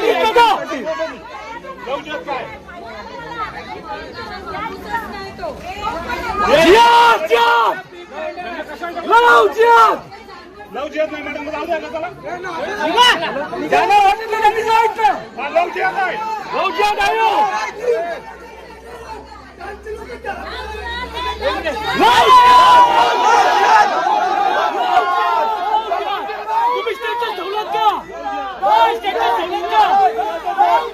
सांगितलं का जिहाद जिहाद लढाऊ जिहाद लवचिक नाही मॅडम जाऊ द्या ना त्याला ज्यांना वाटत नाही त्यांनी जायचं हा, लवचिक आहे लढाऊ जिहाद आहे हो. तुम्ही स्टेटस ठेवलं का होय, स्टेटस ठेवलं का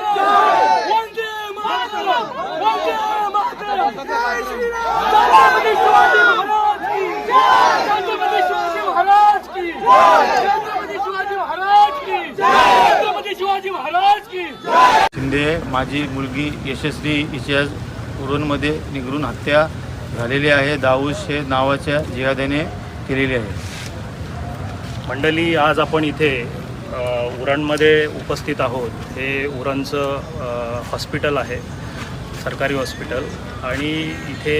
वंदे मातरम! वंदे मातरम! छत्रपती शिवाजी महाराज की छत्रपती शिवाजी महाराज की छत्रपती शिवाजी महाराज की छत्रपती शिवाजी महाराज की शिंदे माझी मुलगी यशस्वी हिच्या उरणमध्ये निगरून हत्या झालेली आहे. दाऊद शेख नावाच्या जिहाद्याने केलेली आहे. मंडळी आज आपण इथे उरणमध्ये उपस्थित आहोत. हे उरणचं हॉस्पिटल आहे. सरकारी हॉस्पिटल आणि इथे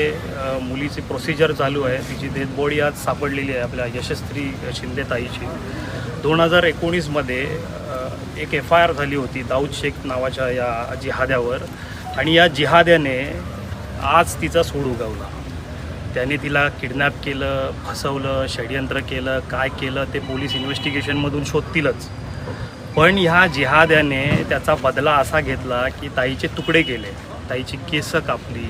मुलीची प्रोसिजर चालू आहे. तिची डेथ बॉडी आज सापडलेली आहे आपल्या यशस्वी शिंदेताईची दोन हजार एकोणीसमध्ये एक एफ आय आर झाली होती दाऊद शेख नावाच्या या जिहाद्यावर. आणि या जिहाद्याने आज तिचा सूड उगवला. त्याने तिला किडनॅप केलं फसवलं षडयंत्र केलं काय केलं ते पोलीस इन्व्हेस्टिगेशनमधून शोधतीलच. पण ह्या जिहाद्याने त्याचा बदला असा घेतला की ताईचे तुकडे केले. ताईची केसं कापली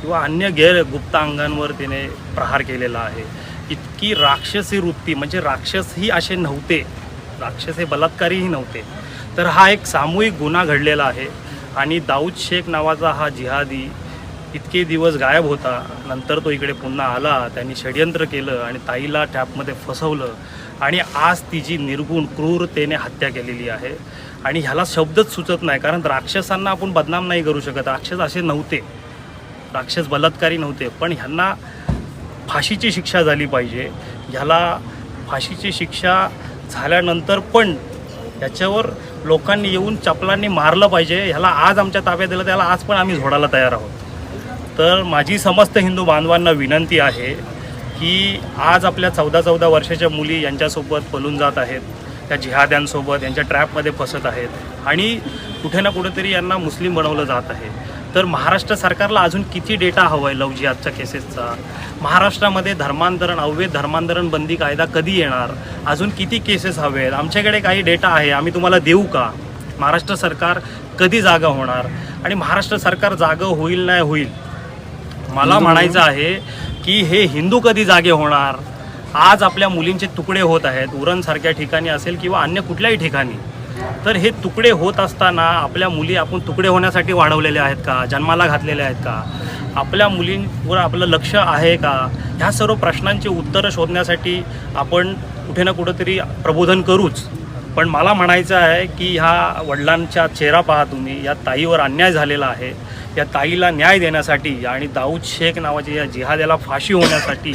किंवा अन्य गैर गुप्तांगांवर अंगांवर प्रहार केलेला आहे. इतकी राक्षसी वृत्ती म्हणजे राक्षसही असे नव्हते राक्षस हे बलात्कारीही नव्हते. तर हा एक सामूहिक गुन्हा घडलेला आहे आणि दाऊद शेख नावाचा हा जिहादी इतके दिवस गायब होता. नंतर तो इकडे पुन्हा आला त्यांनी षडयंत्र केलं आणि ताईला टॅपमध्ये फसवलं. आणि आज तिची निर्गुण क्रूरतेने हत्या केलेली आहे. आणि ह्याला शब्दच सुचत नाही कारण राक्षसांना आपण बदनाम नाही करू शकत. राक्षस असे नव्हते. राक्षस बलात्कारी नव्हते पण ह्यांना फाशीची शिक्षा झाली पाहिजे. ह्याला फाशीची शिक्षा झाल्यानंतर पण याच्यावर लोकांनी येऊन चपलांनी मारलं पाहिजे. ह्याला आज आमच्या ताब्यात दिलं त्याला आज पण आम्ही झोडायला तयार आहोत. तर माझी समस्त हिंदू बांधवांना विनंती आहे की आज आपल्या चौदा चौदा वर्षाच्या मुली यांच्यासोबत पलून जात आहेत. त्या जिहाद्यांसोबत यांच्या ट्रॅपमध्ये फसत आहेत. आणि कुठे ना कुठेतरी यांना मुस्लिम बनवलं जात आहे. तर महाराष्ट्र सरकारला अजून किती डेटा हवा आहे लव जिहादच्या केसेसचा? महाराष्ट्रामध्ये धर्मांतरण अवैध धर्मांतरण बंदी कायदा कधी येणार? अजून किती केसेस हवे आहेत आमच्याकडे काही डेटा आहे आम्ही तुम्हाला देऊ का? महाराष्ट्र सरकार कधी जागा होणार? आणि महाराष्ट्र सरकार जागं होईल नाही होईल? मला म्हणायचं आहे की हे हिंदू कधी जागे होणार? आज आपल्या मुलींचे तुकडे होत आहेत उरणसारख्या ठिकाणी असेल किंवा अन्य कुठल्याही ठिकाणी तर हे तुकडे होत असताना आपल्या मुली आपण तुकडे होण्यासाठी वाढवलेल्या आहेत का? जन्माला घातलेल्या आहेत का? आपल्या मुलींवर आपलं लक्ष आहे का? ह्या सर्व प्रश्नांची उत्तरं शोधण्यासाठी आपण कुठे ना कुठंतरी प्रबोधन करूच. पण मला म्हणायचं आहे की ह्या वडिलांचा चेहरा पहा तुम्ही या ताईवर अन्याय झालेला आहे. या ताईला न्याय देण्यासाठी आणि दाऊद शेख नावाच्या या जिहाद्याला फाशी होण्यासाठी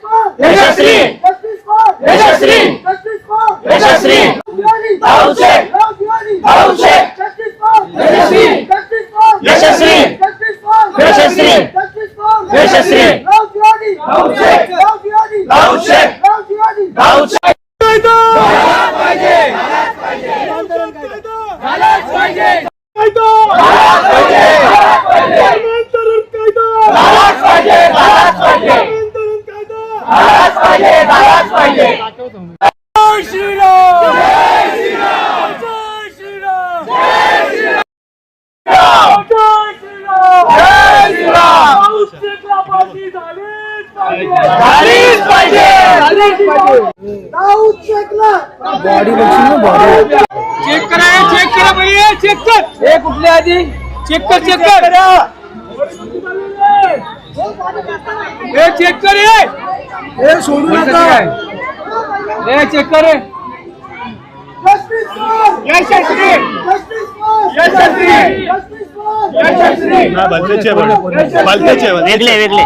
यशस्वी यशस्वी यशस्वी यशस्वी यशस्वी दाऊद शेख दाऊद शेख झालीच पाहिजे. चेक करा चेक करा चेक कर. हे कुठले आधी चेक कर. चेक कर. हे चेक कर हे सोडू नका. हे चेक कर वेगळे वेगळे.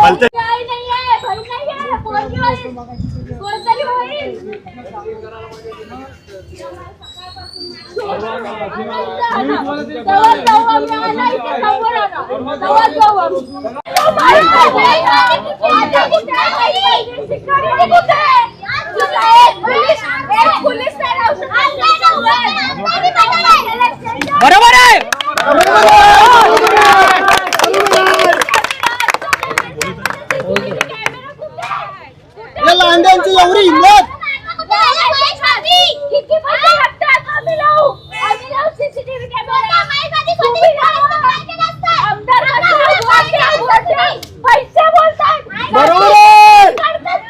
बरोबर आहे. या लांड्यांची एवढी हिंमत. किती पैसे लागतात आम्ही लावू आम्ही लावू सीसीटीव्ही कॅमेरा आमदार पैसे बोलतात. बरोबर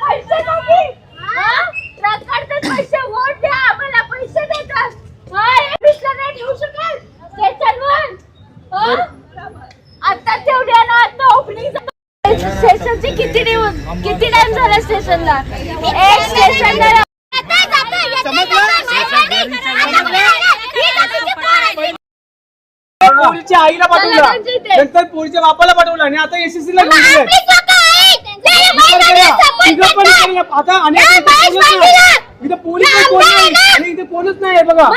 पैसे नाही हा? ट्रक काढतात पैसे. वोट द्या. आम्हाला पैसे देतात. हा, हे पिशलं नाही ठेवू शकाल स्टेशनवर हा? आता तेवढ्या ना आता ओपनिंग स्टेशनची किती दिवस किती टाइम झाला स्टेशनला एक स्टेशनला पोरीच्या आईला पाठवला नंतर पोरीच्या बापाला पाठवला आणि आता एसएससी ला घेऊन गेले. तिघं पण केलं. आता आणि आता इथं नाही. इथं पोलीस कोण नाही. आणि इथे कोणच नाही बघा.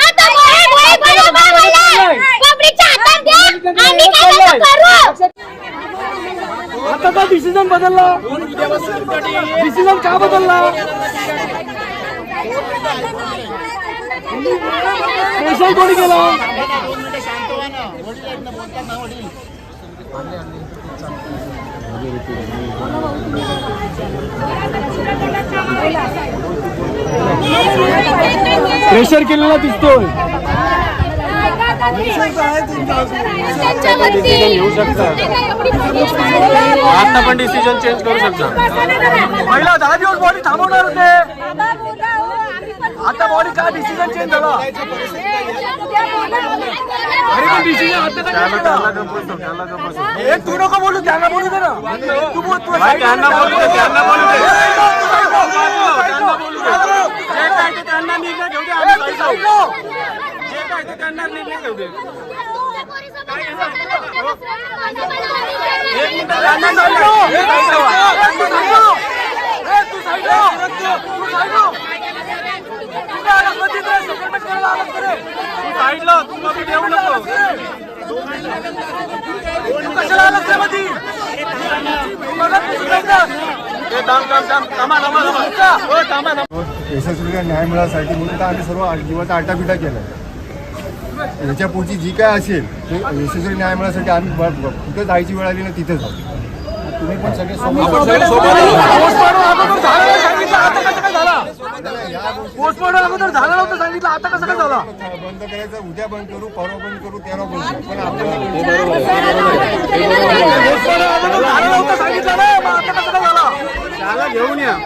आता का डिसिजन बदलला? डिसिजन का बदलला? स्पेशल कोणी केला? प्रेशर केलेला दिसतोय आता पण डिसिजन चेंज करू शकता पहिला दहा दिवस बॉडी थांबवणार होते आता बॉडी काय डिसिजन चेंज झाला अरे पण डिसिजन आता का नाही हे तू नको बोलू त्यांना बोलू दे ना तू बोल तू त्यांना बोलू दे, त्यांना बोलू दे. त्यांना बोलू दे. जे काय ते त्यांना निर्णय घेऊ दे ए, आम्ही तू जाऊ. side हो. जे काय ते त्यांना निर्णय घेऊ दे त्यांना side हो. ए, तू side हो. ए, तू side हो. ए, तू side हो. तू side हो. तू काय आलासमध्ये इकडे? settlement करायला आलास का रे? तू साईडला तू मध्ये देऊ नको कशाला आलास रे यशस्वीला न्याय मिळासाठी म्हणून तर आम्ही सर्व जीवाचा आटापिटा केला याच्या पुढची जी काय असेल ते यशस्वी न्याय मिळासाठी आम्ही कुठं जायची वेळ आली ना तिथे जाऊ. तुम्ही पण सगळे पोस्टमॉर्टम पोस्टमॉर्टम अगोदर झालं नव्हतं सांगितलं. आता कसं काय झाला? बंद करायचं उद्या बंद करू परवा बंद करू तेव्हा बंद करू. पण पोस्टमॉर्टम अगोदर झालं नव्हतं सांगितलं. ना मग आता कसं काय झाला? त्याला घेऊन या.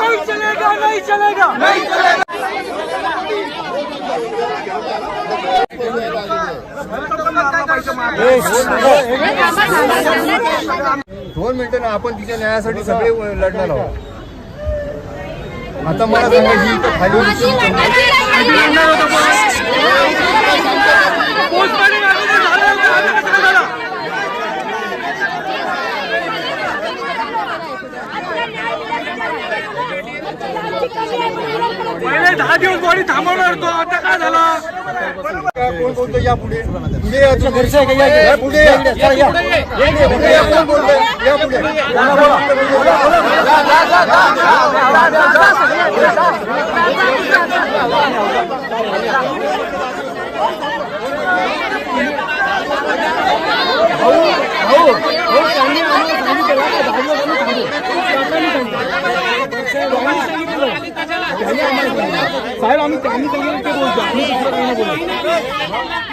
नहीं चलेगा नहीं चलेगा. दोन मिनिटं ना आपण तिच्या न्यायासाठी सगळे लढणार आहोत. आता मला सांगा ही इथं खाली पोस्टमॉर्टम अगोदर झालं नव्हतं आता कसं काय झाला पहिले दहा दिवस बॉडी थांबवणार होतो आता काय झाला कोण बोलतो या पुढे पुढे या तुम्ही. या पुढे या. या. पुढे या, कोण बोलतोय या पुढे साहेब आम्ही त्यांनी सांगितलं ते बोलतो आम्ही दुसरं काही नाही बोलत.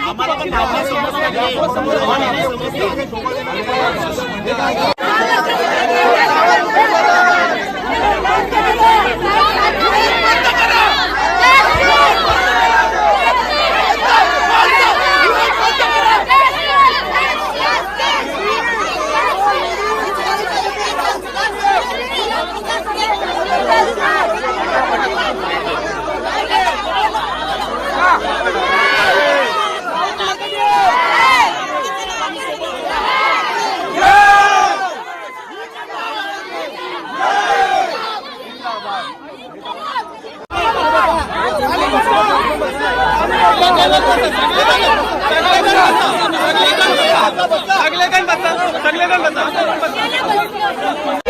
干了，干了，干了！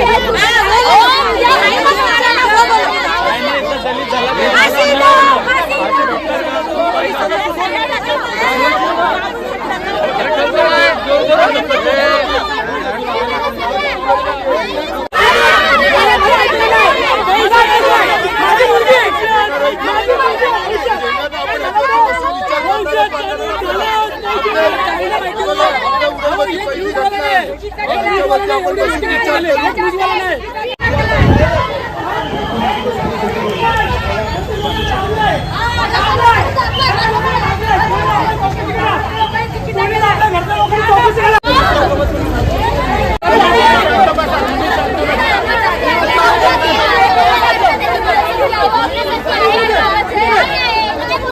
नाही